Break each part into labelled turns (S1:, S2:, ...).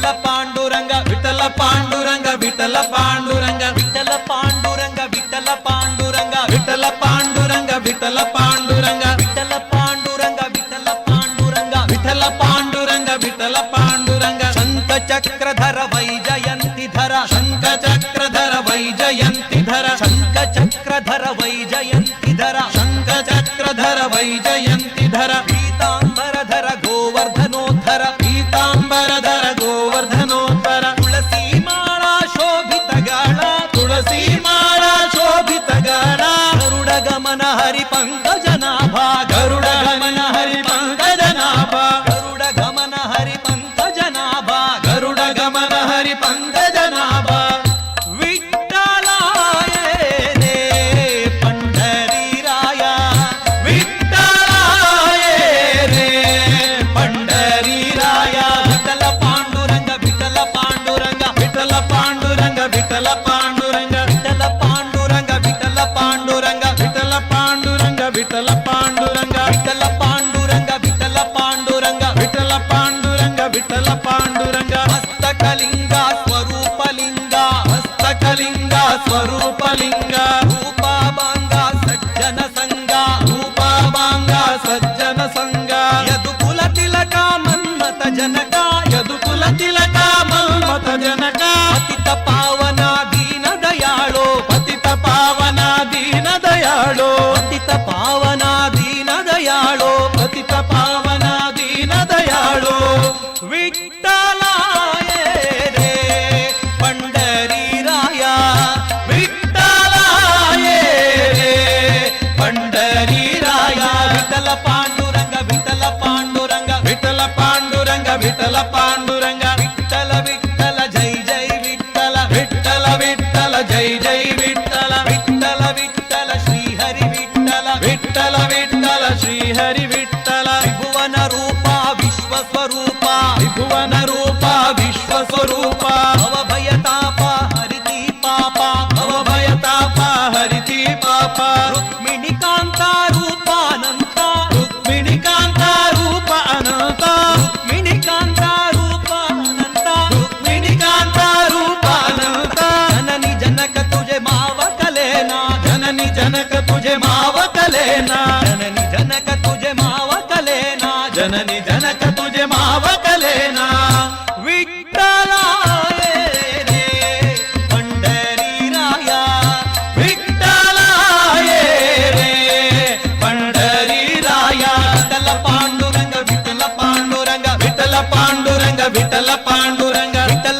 S1: విఠల పాండురంగ విఠల పాండురంగ విఠల పాండురంగ. విఠల పాండురంగ విఠల పాండురంగ. విఠల పాండురంగ విఠల పాండురంగ. విఠల పాండురంగ విఠల పాండురంగ. విఠల పాండురంగ విఠల పాండురంగ. శంఖ చక్రధర వైజయంతి ధర. శంఖ చక్రధర వైజయంతి ధర. శంఖ చక్రధర వైజయంతి ధర. శంఖ చక్రధర వైజయంతి ధర. స్వరూపలింగ హస్తకలింగ స్వరూపలింగ. तुझे माव कलेना जननी जनक तुझे माव कलेना जननी जनक तुझे माव कलेना विठ्ठला रे पंढरी राया विठ्ठला रे पांडुरंग विठ्ठल पांडुरंग विठ्ठल पांडुरंग विठ्ठल पांडुरंग विठ्ठल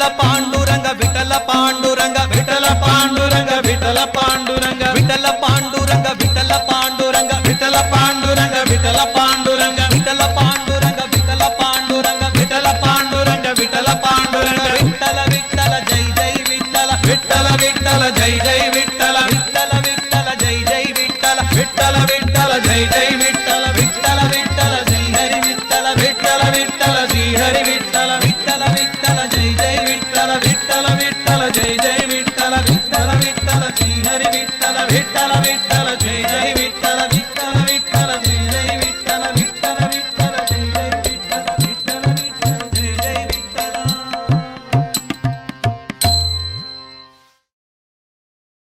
S1: విఠల పాండురంగ విఠల విఠల జై జై విఠల విఠల విఠల జై జై విఠల విఠల విఠల జై జై విఠల విఠల విఠల జై జై విఠల విఠల విఠల జై హరి విఠల విఠల విఠల శ్రీ హరి విఠల విఠల విఠల జై జై విఠల విఠల విఠల జై జై విఠల విఠల విఠల శ్రీ హరి విఠల విఠల విఠల జై జై విఠల